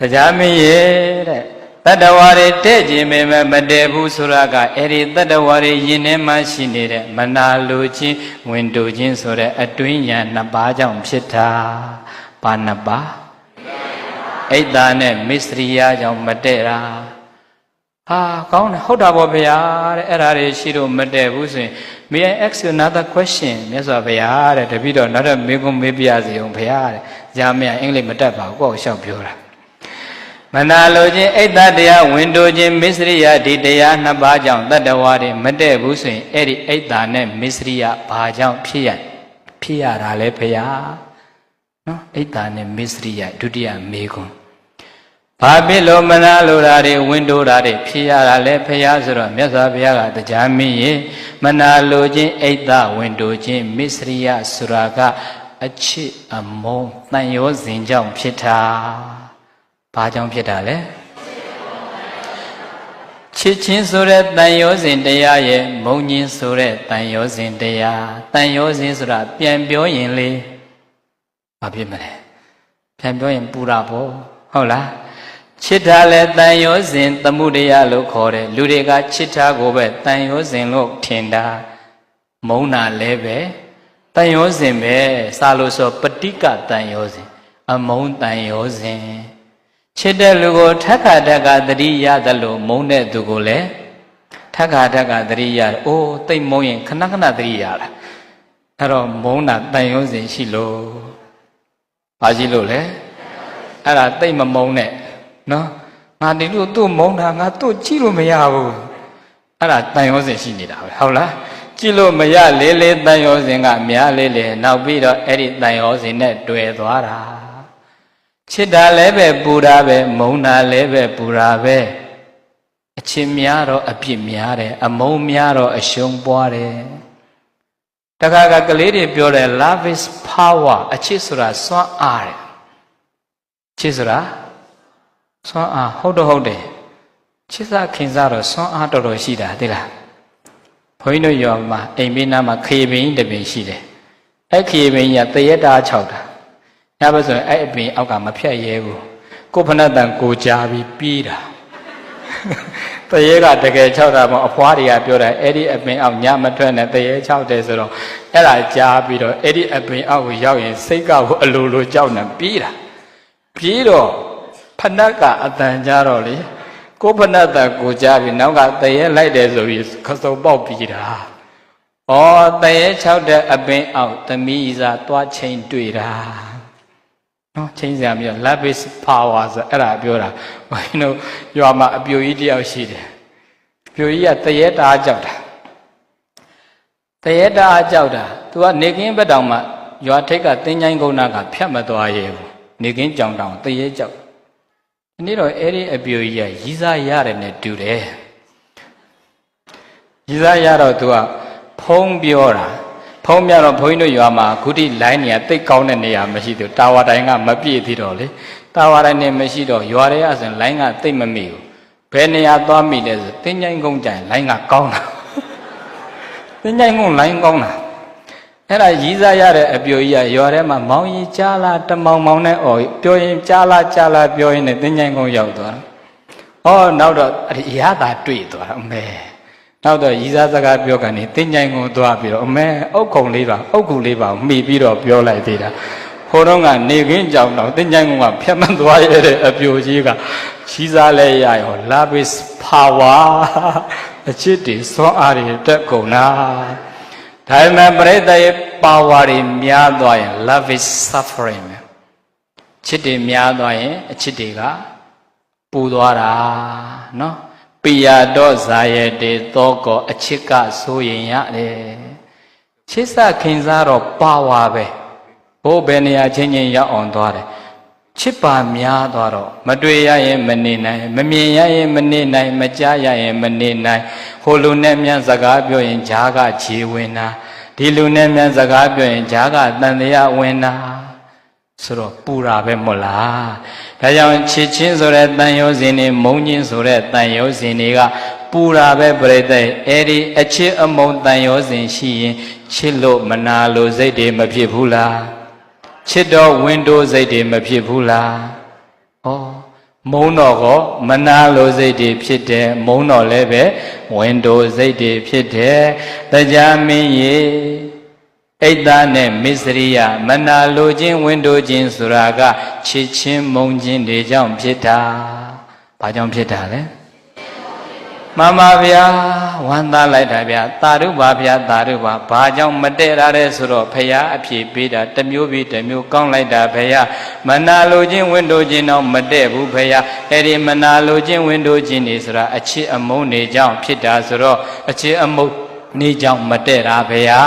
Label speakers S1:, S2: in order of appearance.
S1: တရားမင်းရဲ့တဲ့တတ္တဝါတွေတဲ့ခြင်းပဲမတည့်ဘူးဆိုတာကအဲ့ဒီတတ္တဝါတွေယင်ထဲမှာရှိနေတဲ့မနာလိုခြင်းဝင်တူခြင်းဆိုတဲ့အတွင်းညာနှစ်ပါးကြောင့်ဖြစ်တာဘာနှစ်ပါးအိတ်တာနဲ့မစ္စရိယကြောင့်မတည့်တာဟာကောင်းတယ်ဟုတ်တာပေါ့ဗျာတဲ့အဲ့ဒါတွေရှိလို့မတည့်ဘူးဆိုရင် may I ask you another question မြတ်စွာဘုရားတဲ့တပည့်တော်နောက်တော့မေးခွန်းမေးပြရစီအောင်ဘုရားတဲ့။ညာမရအင်္ဂလိပ်မတတ်ပါဘူးကိုယ့်ကိုလျှောက်ပြောတာ။ မနာလိုခြင်းအိတ်တတရားဝင်တိုခြင်းမစ္စရိယဒီတရားနှစ်ပါးကြောင့်တတ္တဝါတွေမတည့်ဘူးဆိုရင်အဲ့ဒီအိတ်တာနဲ့မစ္စရိယဘာကြောင့်ဖြစ်ရဖြစ်ရတာလဲဘုရား။နော်အိတ်တာနဲ့မစ္စရိယဒုတိယမေးခွန်းဘာဖြစ်လို့မနာလိုတာတွေဝင်တိုးတာတွေဖြစ်ရတာလဲဖះဆိုတော့မြတ်စွာဘုရားကတရားမင်းရေမနာလိုခြင်းအိတ်တဝင်တိုးခြင်းမစ္စရိယဆိုတာကအချစ်အမုန်းတန်ရောစဉ်ကြောင့်ဖြစ်တာ ဘာကြောင့်ဖြစ်တာလဲချစ်ချင်းဆိုတဲ့တန်ရောစဉ်တရားရဲ့မုန်းခြင်းဆိုတဲ့တန်ရောစဉ်တရားတန်ရောစဉ်ဆိုတာပြန်ပြောရင်လေဘာဖြစ်မလဲပြန်ပြောရင်ပူတာပေါ့ဟုတ်လားချစ်တာလဲတန်ရောစဉ်သမှုတရားလို့ခေါ်တယ်လူတွေကချစ်တာကိုပဲတန်ရောစဉ်လို့ထင်တာမုန်းတာလဲပဲတန်ရောစဉ်ပဲစာလို့ဆိုပဋိကတန်ရောစဉ်အမုန်းတန်ရောစဉ် ချစ်တဲ့လူကိုထက်ခါတက်ကတတိရသလိုမုန်းတဲ့သူကိုလည်းထက်ခါတက်ကတတိရတယ်အိုးတိတ်မုန်းရင်ခဏခဏတတိရတာအဲ့တော့မုန်းတာတန်ရောစဉ်ရှိလို့ဘာရှိလို့လဲအဲ့ဒါတိတ်မမုန်းနဲ့နော်ငါဒီလိုသူ့မုန်းတာငါသူ့ကြည့်လို့မရဘူးအဲ့ဒါတန်ရောစဉ်ရှိနေတာပဲဟုတ်လားကြည့်လို့မရလေးလေးတန်ရောစဉ်ကများလေးလေးနောက်ပြီးတော့အဲ့ဒီတန်ရောစဉ်နဲ့တွေ့သွားတာ ချစ်တာလည်းပဲပူတာပဲမုန်းတာလည်းပဲပူတာပဲအချစ်များတော့အပြစ်များတယ်အမုန်းများတော့အရှုံးပွားတယ်တခါကကလေးတွေပြောတယ် love is power အချစ်ဆိုတာစွမ်းအားတယ်ချစ်ဆိုတာစွမ်းအားဟုတ်တော့ဟုတ်တယ်ချစ်စားခင်စားတော့စွမ်းအားတော်တော်ရှိတာသိလားဘုန်းကြီးတို့ရောမှာအိမ်မင်းနားမှာခေပင်တစ်ပင်ရှိတယ်အဲ့ခေပင်ကြီးကတရက်တာ6တာ ညဘက်ဆိုရင်အဲ့အပင်အောက်ကမဖြတ်ရဲဘူးကိုဖဏတန်ကိုကြားပြီးပြီးတာတရေကတကယ်6တာပေါ့အဖွားတွေကပြောတာအဲ့ဒီအပင်အောက်ညမထွက်နဲ့တရေ6တယ်ဆိုတော့အဲ့ဒါကြားပြီးတော့အဲ့ဒီအပင်အောက်ကိုရောက်ရင်စိတ်ကကိုအလိုလိုကြောက်နေပြီးတာပြီးတော့ဖဏတ်ကအတန်ကြတော့လေကိုဖဏတ်တန်ကိုကြားပြီးနောက်ကတရေလိုက်တယ်ဆိုပြီးခစုံပေါက်ပြီးတာဩတရေ6တဲ့အပင်အောက်သမီးစားသွားချိန်တွေ့တာ နော်ချင်းစရာမျိုး love is power ဆိုအဲ့ဒါပြောတာဘိုင်းတို့ရွာမှာအပြိုကြီးတယောက်ရှိတယ်ပြိုကြီးကတရေတားကြောက်တာတရေတားကြောက်တာ तू ကနေကင်းဘက်တောင်မှရွာထိပ်ကတင်းချိုင်းကုန်းနာကဖြတ်မသွားရဲဘူးနေကင်းကြောင်တောင်တရေကြောက်ဒီနေ့တော့အဲ့ဒီအပြိုကြီးကရီးစားရတယ်နဲ့တူတယ်ရီးစားရတော့ तू ကဖုံးပြောတာ ဖုံးပြတော့ဘုန်းကြီးတို့ရွာမှာခုထိလိုင်းနေရတိတ်ကောင်းတဲ့နေရာမရှိသေးဘူးတာဝါတိုင်းကမပြည့်သေးတော့လေတာဝါတိုင်းနဲ့မရှိတော့ရွာတွေကဆိုရင်လိုင်းကတိတ်မမိဘူးဘယ်နေရာသွားမိလဲဆိုတင်းချိုင်းကုန်းကြိုင်လိုင်းကကောင်းတာတင်းချိုင်းကုန်းလိုင်းကောင်းတာအဲ့ဒါရီးစားရတဲ့အပြိုကြီးကရွာထဲမှာမောင်ရင်ကြားလာတမောင်မောင်နဲ့អော်ပြောရင်ကြားလာကြားလာပြောရင်လည်းတင်းချိုင်းကုန်းရောက်သွားတာဩနောက်တော့အရသာတွေ့သွားတာအမေ နောက်တော့ရီးစားစကားပြောကနေတင်းချိုင်းကုန်းသွားပြီးတော့အမေအုတ်ခုံလေးပါအုတ်ကူလေးပါမှီပြီးတော့ပြောလိုက်သေးတာဟိုတော့ကနေခင်းကြောင်တော့တင်းချိုင်းကုန်းကဖြတ်မသွားရတဲ့အပြိုကြီးကရီးစားလဲရရော love is power အချစ်တွေစွမ်းအားတွေတက်ကုန်တာဒါပေမဲ့ပရိသတ်ရဲ့ power တွေများသွားရင် love is suffering ချစ်တွေများသွားရင်အချစ်တွေကပူသွားတာเนาะ ပိယတော့ဇာယတေသောကောအချစ်ကဆိုရင်ရတယ်ချစ်စခင်စားတော့ power ပဲဘိုးဘယ်နေရာချင်းချင်းရောက်အောင်သွားတယ်ချစ်ပါများသွားတော့မတွေ့ရရင်မနေနိုင်မမြင်ရရင်မနေနိုင်မကြားရရင်မနေနိုင်ဟိုလူနဲ့မြန်စကားပြောရင်ဂျားကခြေဝင်တာဒီလူနဲ့မြန်စကားပြောရင်ဂျားကတန်တရားဝင်တာ ဆိုတော့ပူတာပဲမို့လားဒါကြောင့်ချစ်ချင်းဆိုတဲ့တန်ရုံးစဉ်တွေမုန်းချင်းဆိုတဲ့တန်ရုံးစဉ်တွေကပူတာပဲပြိတ္တအဲ့ဒီအချစ်အမုန်းတန်ရုံးစဉ်ရှိရင်ချစ်လို့မနာလို့စိတ်တွေမဖြစ်ဘူးလားချစ်တော့ဝင်းတိုးစိတ်တွေမဖြစ်ဘူးလားဩမုံတော်ကောမနာလိုစိတ်တွေဖြစ်တယ်မုံတော်လည်းပဲဝင်တိုစိတ်တွေဖြစ်တယ်တရားမင်းရေ အိတ်သားနဲ့မစ္စရိယမနာလိုခြင်းဝင်တိုခြင်းဆိုတာကချစ်ချင်းမုံခြင်းတွေကြောင့်ဖြစ်တာဘာကြောင့်ဖြစ်တာလဲမှန်ပါဗျာဝမ်းသာလိုက်တာဗျာတာရုပါဗျာတာရုပါဘာကြောင့်မတည့်ရတဲ့ဆိုတော့ဖရာအဖြေပေးတာတစ်မျိုးပြီးတစ်မျိုးကောင်းလိုက်တာဖရာမနာလိုခြင်းဝင်တိုခြင်းတော့မတည့်ဘူးဖရာအဲ့ဒီမနာလိုခြင်းဝင်တိုခြင်းနေဆိုတာအချစ်အမုန်းနေကြောင့်ဖြစ်တာဆိုတော့အချစ်အမုန်းနေကြောင့်မတည့်တာဖရာ